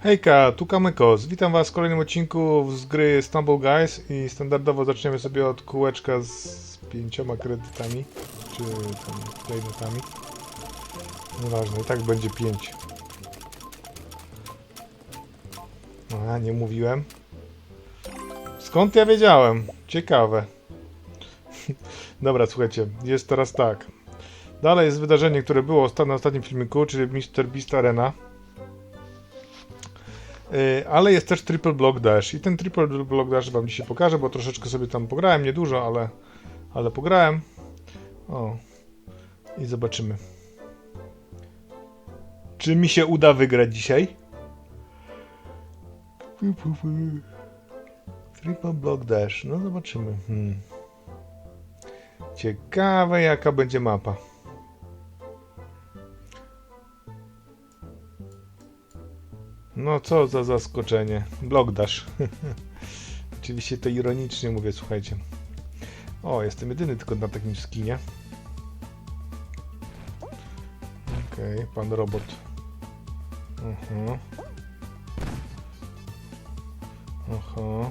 Hejka, tu Kamykos. Witam Was w kolejnym odcinku z gry Stumble Guys i standardowo zaczniemy sobie od kółeczka z pięcioma kredytami, czy tam klejnotami. Nieważne, i tak będzie pięć. A, nie mówiłem. Skąd ja wiedziałem? Ciekawe. Dobra, słuchajcie, jest teraz tak. Dalej jest wydarzenie, które było na ostatnim filmiku, czyli Mr. Beast Arena. Yy, ale jest też Triple Block Dash i ten Triple Block Dash wam dzisiaj pokażę, bo troszeczkę sobie tam pograłem, niedużo, ale, ale pograłem. O. I zobaczymy. Czy mi się uda wygrać dzisiaj? Triple Block Dash, no zobaczymy. Hmm. Ciekawe jaka będzie mapa. No co za zaskoczenie. Blok dasz. Oczywiście to ironicznie mówię, słuchajcie. O, jestem jedyny tylko na takim skinie. Okej, pan robot. Aha. Aha.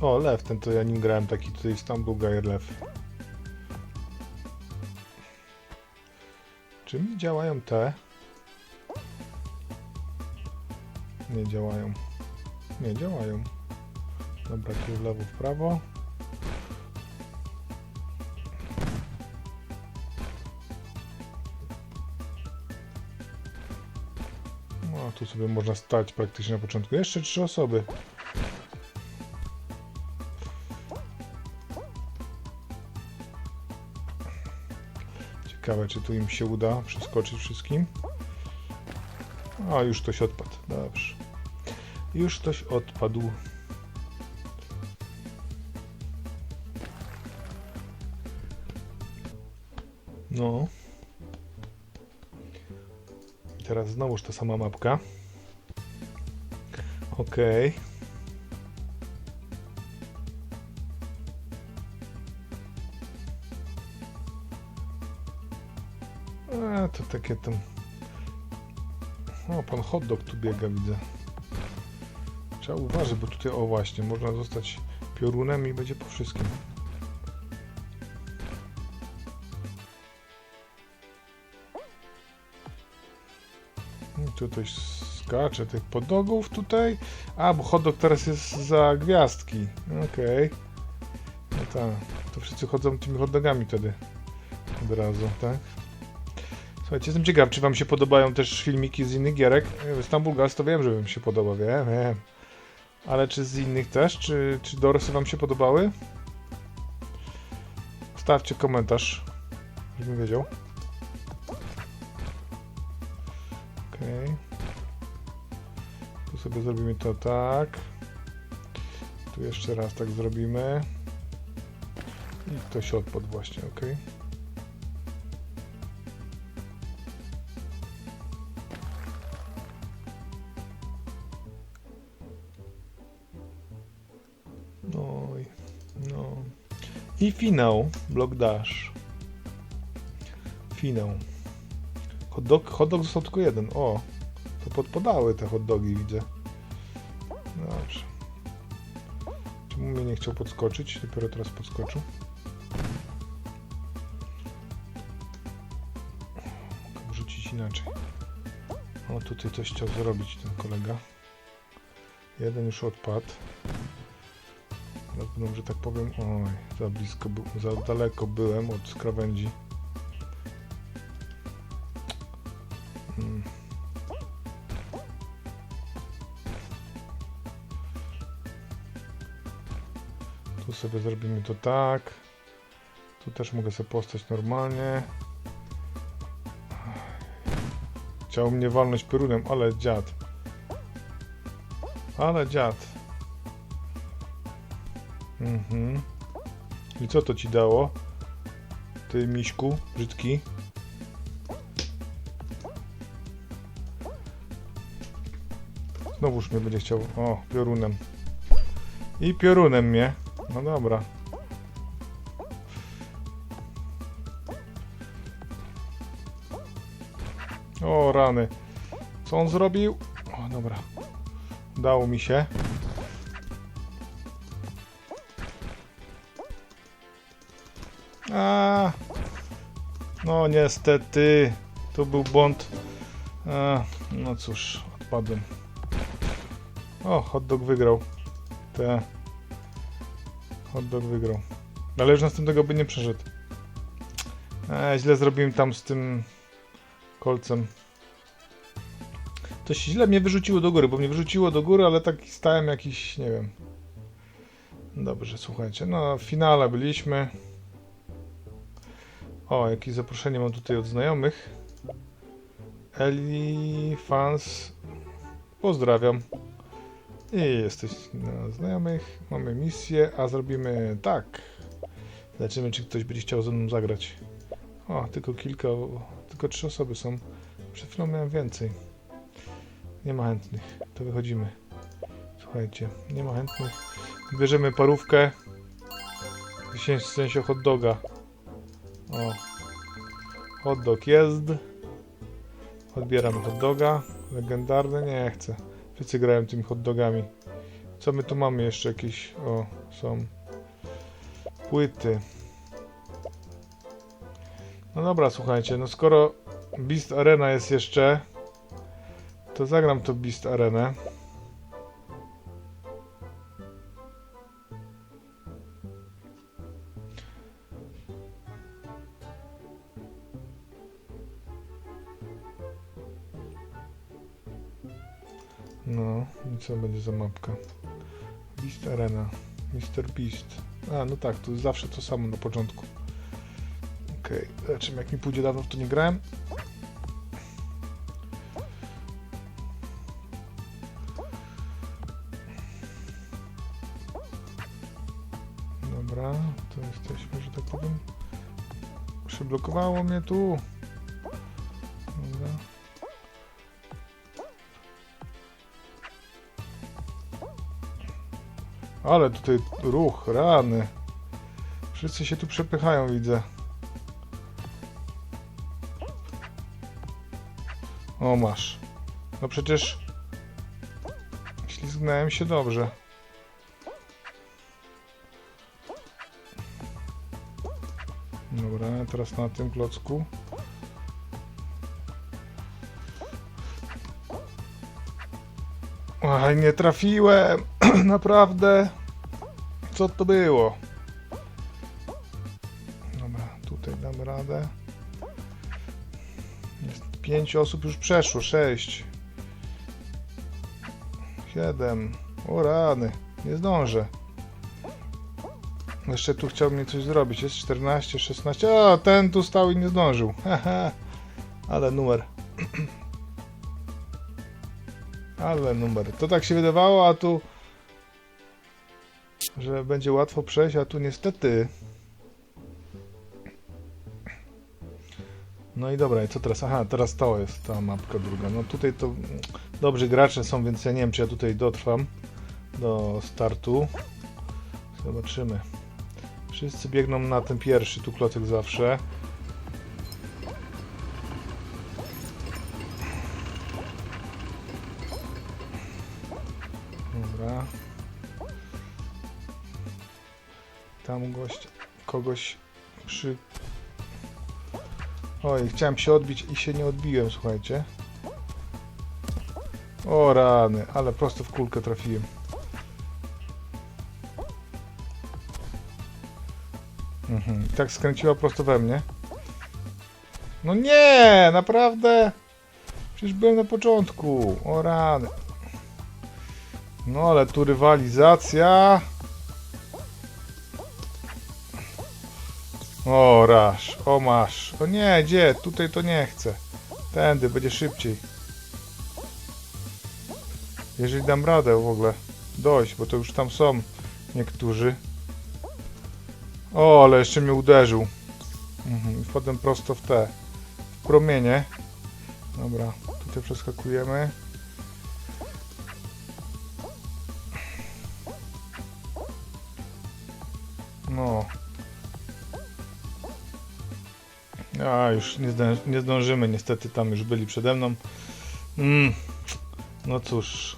O, lew, ten to ja nim grałem, taki tutaj Stumble Guy lew. Czy mi działają te? Nie działają. Nie działają. Dobra, tu w lewo, w prawo. No, tu sobie można stać praktycznie na początku. Jeszcze trzy osoby. Ciekawe, czy tu im się uda przeskoczyć wszystkim. O, już ktoś odpadł. Dobrze. Już ktoś odpadł. No. Teraz znowuż ta sama mapka. A, to takie tam... O, pan hotdog tu biega, widzę. Trzeba uważać, bo tutaj, o właśnie, można zostać piorunem i będzie po wszystkim. Tutaj skacze tych podogów tutaj. A, bo hotdog teraz jest za gwiazdki. Okej. No tak, to wszyscy chodzą tymi hotdogami wtedy. Od razu, tak? Słuchajcie, jestem ciekaw, czy wam się podobają też filmiki z innych gierek. Stumble Guys to wiem, że wam się podoba, wiem, wiem. Ale czy z innych też? Czy, czy Dorsy wam się podobały? Stawcie komentarz, żebym wiedział. Okej. Tu sobie zrobimy to tak. Tu jeszcze raz tak zrobimy. I ktoś odpadł właśnie, okej. No I finał, Block Dash. Finał. Hot dog, hot dog został tylko jeden. O, to podpadały te hot dogi, widzę. Dobrze. Czemu mnie nie chciał podskoczyć? Dopiero teraz podskoczył. Wrzucić inaczej. O, tutaj coś chciał zrobić ten kolega. Jeden już odpadł. No, że tak powiem, oj, za blisko, za daleko byłem od krawędzi. Mm. Tu sobie zrobimy to tak. Tu też mogę sobie postać normalnie. Chciał mnie walnąć piorunem, ale dziad. Ale dziad. Mhm. I co to ci dało? Ty miśku, brzydki. Znowuż mnie będzie chciał. O, piorunem. I piorunem mnie. No dobra. O, rany. Co on zrobił? O, dobra. Udało mi się. No niestety, to był błąd. A, no cóż, odpadłem. O, hot dog wygrał. Te. Hot dog wygrał. Ale już następnego by nie przeszedł. A, źle zrobiłem tam z tym kolcem. To się źle mnie wyrzuciło do góry, bo mnie wyrzuciło do góry, ale tak stałem jakiś, nie wiem. Dobrze, słuchajcie, no w finale byliśmy. O, jakieś zaproszenie mam tutaj od znajomych. Eli Fans. Pozdrawiam. I jesteś na znajomych. Mamy misję, a zrobimy tak. Zobaczymy, czy ktoś będzie chciał ze mną zagrać. O, tylko kilka, tylko trzy osoby są. Przed chwilą miałem więcej. Nie ma chętnych. To wychodzimy. Słuchajcie, nie ma chętnych. Bierzemy parówkę. W sensie hot doga. O. Hot dog jest. Odbieram hot doga. Legendarny? Nie chcę. Wszyscy grają tymi hot dogami. Co my tu mamy jeszcze jakieś? O, są płyty. No dobra, słuchajcie, no skoro Beast Arena jest jeszcze, to zagram to Beast Arenę. No, i co będzie za mapka? Beast Arena. Mr. Beast. A, no tak, to zawsze to samo na początku. Okej, okay. jak mi pójdzie, dawno to nie grałem. Dobra, to jesteśmy, że tak powiem. Przyblokowało mnie tu. Ale tutaj ruch, rany. Wszyscy się tu przepychają, widzę. O, masz. No przecież... Ślizgnąłem się dobrze. Dobra, teraz na tym klocku. Aj, nie trafiłem. Naprawdę. Co to było? Dobra, tutaj dam radę. Jest pięć osób już przeszło, sześć. Siedem. O rany, nie zdążę. Jeszcze tu chciał mnie coś zrobić. Jest 14, 16. O, ten tu stał i nie zdążył. Ale numer. Ale numer. To tak się wydawało, a tu... Że będzie łatwo przejść, a tu niestety... No i dobra, i co teraz? Aha, teraz to jest ta mapka druga. No tutaj to... Dobrzy gracze są, więc ja nie wiem, czy ja tutaj dotrwam do startu. Zobaczymy. Wszyscy biegną na ten pierwszy tu klocek zawsze. Kogoś przy... Oj, chciałem się odbić i się nie odbiłem, słuchajcie. O rany, ale prosto w kulkę trafiłem. Mhm, i tak skręciła prosto we mnie. No nie, naprawdę? Przecież byłem na początku. O rany. No ale tu rywalizacja. O rasz, o masz. O nie, gdzie? Tutaj to nie chcę. Tędy, będzie szybciej. Jeżeli dam radę w ogóle dojść, bo to już tam są niektórzy. O, ale jeszcze mnie uderzył. Mhm, wpadłem prosto w te w promienie. Dobra, tutaj przeskakujemy. A, już nie, nie zdążymy, niestety tam już byli przede mną. Mm. No cóż,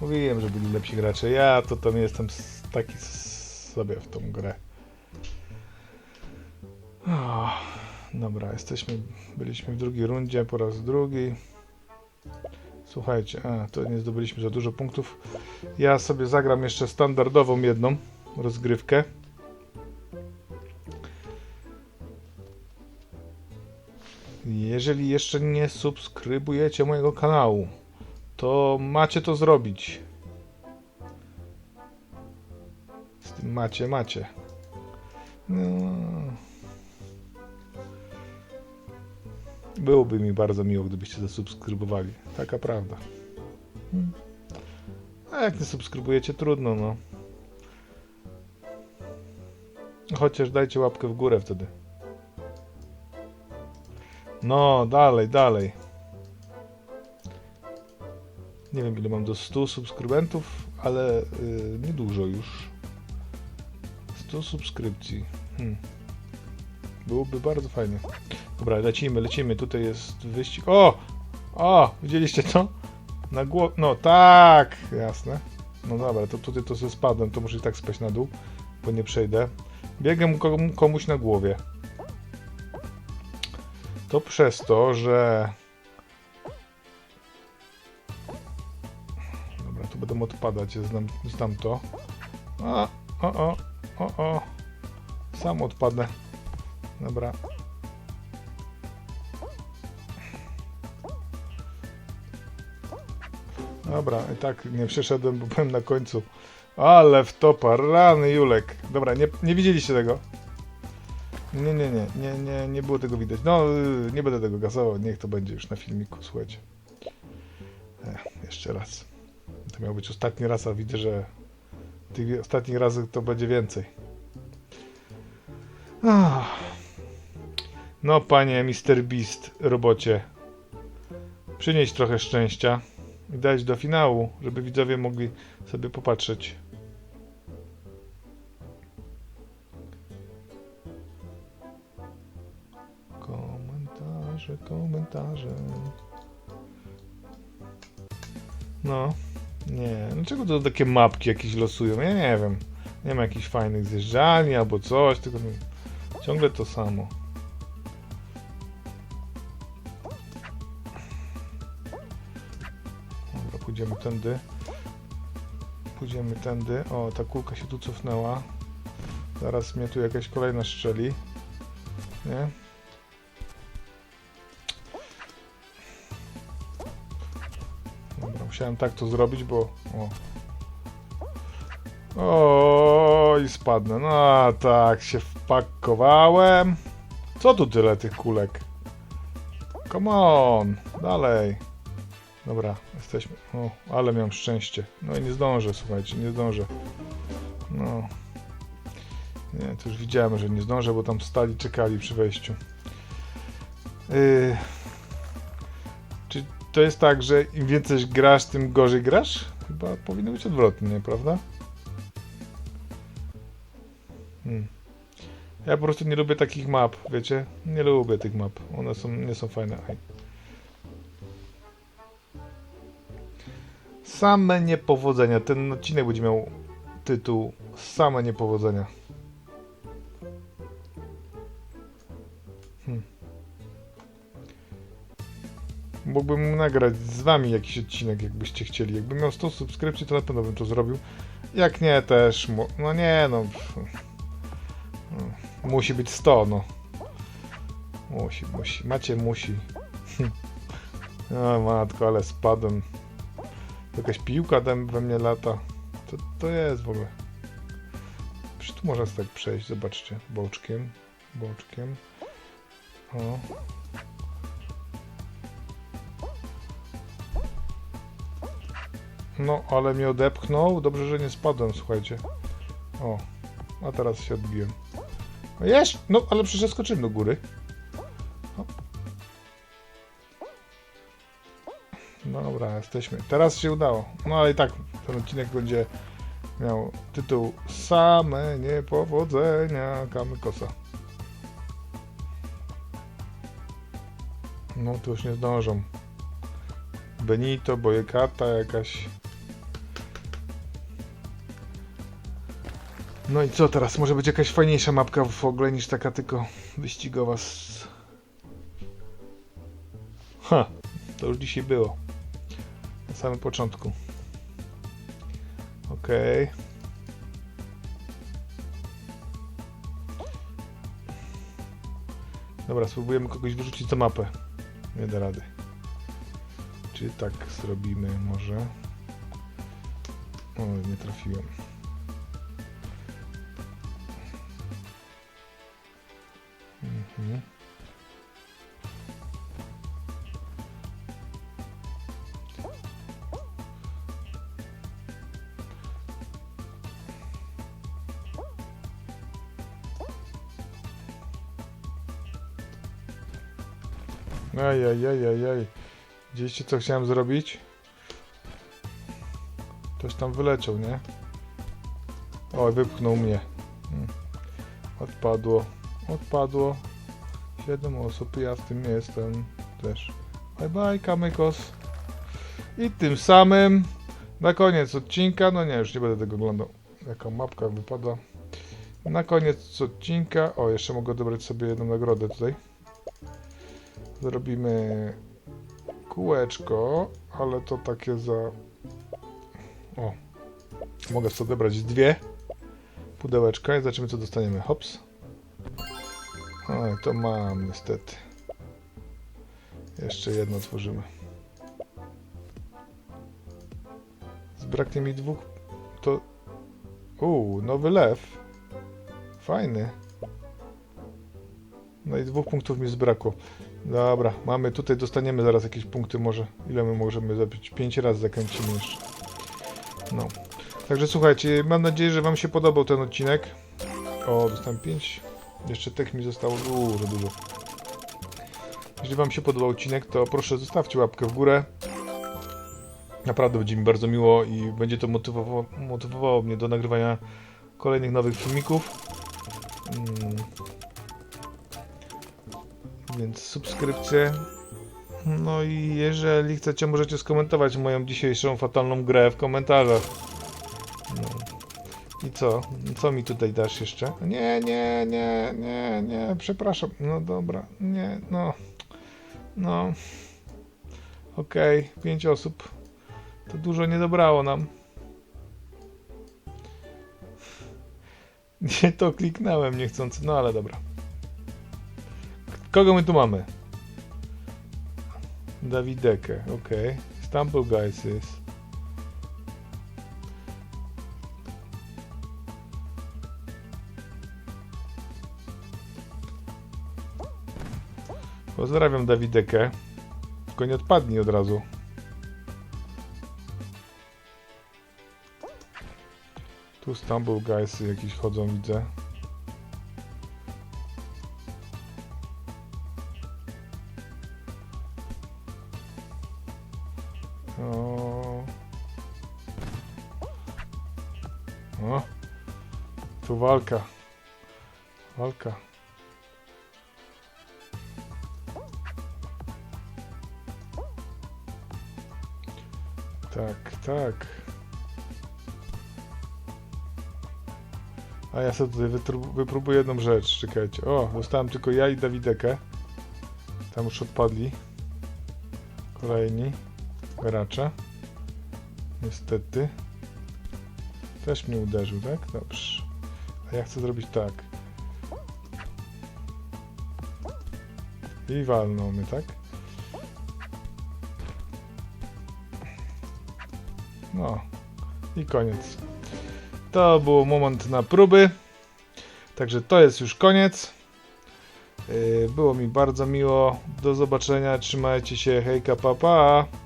mówiłem, że byli lepsi gracze. Ja to tam jestem taki sobie w tą grę. O, dobra, jesteśmy, byliśmy w drugiej rundzie po raz drugi. Słuchajcie, a, to nie zdobyliśmy za dużo punktów. Ja sobie zagram jeszcze standardową jedną rozgrywkę. Jeżeli jeszcze nie subskrybujecie mojego kanału, to macie to zrobić. Z tym macie, macie. No. Byłoby mi bardzo miło, gdybyście zasubskrybowali. Taka prawda. Hmm. A jak nie subskrybujecie, trudno, no. Chociaż dajcie łapkę w górę wtedy. No, dalej, dalej. Nie wiem ile mam do 100 subskrybentów, ale yy, niedużo już. 100 subskrypcji. Hmm. Byłoby bardzo fajnie. Dobra, lecimy, lecimy. Tutaj jest wyścig. O! O! Widzieliście to? Na głowę. No tak! Jasne. No dobra, to tutaj to ze spadłem, to muszę i tak spać na dół, bo nie przejdę. Biegam kom- komuś na głowie. To przez to, że. Dobra, tu będą odpadać, ja znam, znam to. A, o, o, o, o. Sam odpadnę. Dobra. Dobra, i tak nie przeszedłem, bo byłem na końcu. Ale wtopa, rany Julek. Dobra, nie, nie widzieliście tego. Nie, nie, nie, nie, nie, nie było tego widać. No, yy, nie będę tego gasował, niech to będzie już na filmiku, słuchajcie. Ech, jeszcze raz. To miał być ostatni raz, a widzę, że tych ostatnich razy to będzie więcej. No, panie Mr. Beast, robocie. Przynieść trochę szczęścia i dać do finału, żeby widzowie mogli sobie popatrzeć. Komentarze, komentarze. No, nie. Dlaczego to takie mapki jakieś losują? Ja nie wiem. Nie ma jakichś fajnych zjeżdżalni albo coś, tylko ciągle to samo. Dobra, pójdziemy tędy. Pójdziemy tędy. O, ta kulka się tu cofnęła. Zaraz mnie tu jakaś kolejna strzeli. Nie? Musiałem tak to zrobić, bo... O. O, i spadnę. No tak, się wpakowałem. Co tu tyle tych kulek? Come on, dalej. Dobra, jesteśmy. O, ale miałem szczęście. No i nie zdążę, słuchajcie, nie zdążę. No. Nie, to już widziałem, że nie zdążę, bo tam stali, czekali przy wejściu. Yy. To jest tak, że im więcej grasz, tym gorzej grasz? Chyba powinno być odwrotnie, prawda? Hmm. Ja po prostu nie lubię takich map, wiecie? Nie lubię tych map. One są, nie są fajne. Aj. Same niepowodzenia. Ten odcinek będzie miał tytuł Same niepowodzenia. Mógłbym nagrać z wami jakiś odcinek, jakbyście chcieli. Jakbym miał 100 subskrypcji, to na pewno bym to zrobił. Jak nie, też. No nie, no. No, Musi być 100, no. Musi, musi. Macie musi. O matko, ale spadłem. Jakaś piłka we mnie lata. Co to jest w ogóle? Czy tu można tak przejść? Zobaczcie. Boczkiem. Boczkiem. O. No, ale mnie odepchnął. Dobrze, że nie spadłem, słuchajcie. O. A teraz się odbiłem. No! No, ale przecież skoczyłem do góry. Hop. Dobra, jesteśmy. Teraz się udało. No ale i tak ten odcinek będzie miał tytuł Same niepowodzenia Kamykosa. No to już nie zdążą. Benito, Bojekata jakaś. No i co teraz? Może być jakaś fajniejsza mapka w ogóle niż taka tylko wyścigowa z... Ha! To już dzisiaj było. Na samym początku. Okej. Dobra, spróbujemy kogoś wyrzucić za mapę. Nie da rady. Czy tak zrobimy może? O, nie trafiłem. Ajajajajaj. Widzieliście co chciałem zrobić? Ktoś tam wyleciał, nie? Oj, wypchnął mnie. Hmm. Odpadło. Odpadło. Siedem osób, ja w tym jestem też. Bye bye, Kamykos. I tym samym na koniec odcinka, no nie, już nie będę tego oglądał. Jaka mapka wypada. Na koniec odcinka, o jeszcze mogę odebrać sobie jedną nagrodę tutaj. Zrobimy kółeczko, ale to takie za... O, mogę sobie odebrać dwie pudełeczka i zobaczymy co dostaniemy. Hops. Oj, to mam niestety. Jeszcze jedno otworzymy. Zbraknie mi dwóch... To... Uuu, nowy lew. Fajny. No i dwóch punktów mi zbrakło. Dobra, mamy tutaj, dostaniemy zaraz jakieś punkty może. Ile my możemy zabić? Pięć razy zakręcimy jeszcze. No. Także słuchajcie, mam nadzieję, że wam się podobał ten odcinek. O, dostałem pięć. Jeszcze tych mi zostało dużo, dużo. Jeśli wam się podobał odcinek, to proszę zostawcie łapkę w górę. Naprawdę będzie mi bardzo miło i będzie to motywowało, motywowało mnie do nagrywania kolejnych nowych filmików. Mm. Więc subskrypcje. No i jeżeli chcecie, możecie skomentować moją dzisiejszą fatalną grę w komentarzach. No. I co? Co mi tutaj dasz jeszcze? Nie, nie, nie, nie, nie, przepraszam. No dobra, nie, no. No. Okej, okay. pięć osób. To dużo nie dobrało nam. Nie to kliknąłem niechcący, no ale dobra. Kogo my tu mamy? Dawidekę, ok. Stumble Guys jest. Pozdrawiam Dawidekę. Tylko nie odpadnij od razu. Tu Stumble Guys jakieś chodzą, widzę. Walka. Walka. Tak, tak. A ja sobie tutaj wypróbuję jedną rzecz, czekajcie. O, dostałem tylko ja i Dawidekę. Tam już odpadli. Kolejni gracze. Niestety. Też mnie uderzył, tak? Dobrze. A ja chcę zrobić tak. I walną mnie, tak? No. I koniec. To był moment na próby. Także to jest już koniec. Yy, Było mi bardzo miło. Do zobaczenia. Trzymajcie się. Hejka, papa. Pa.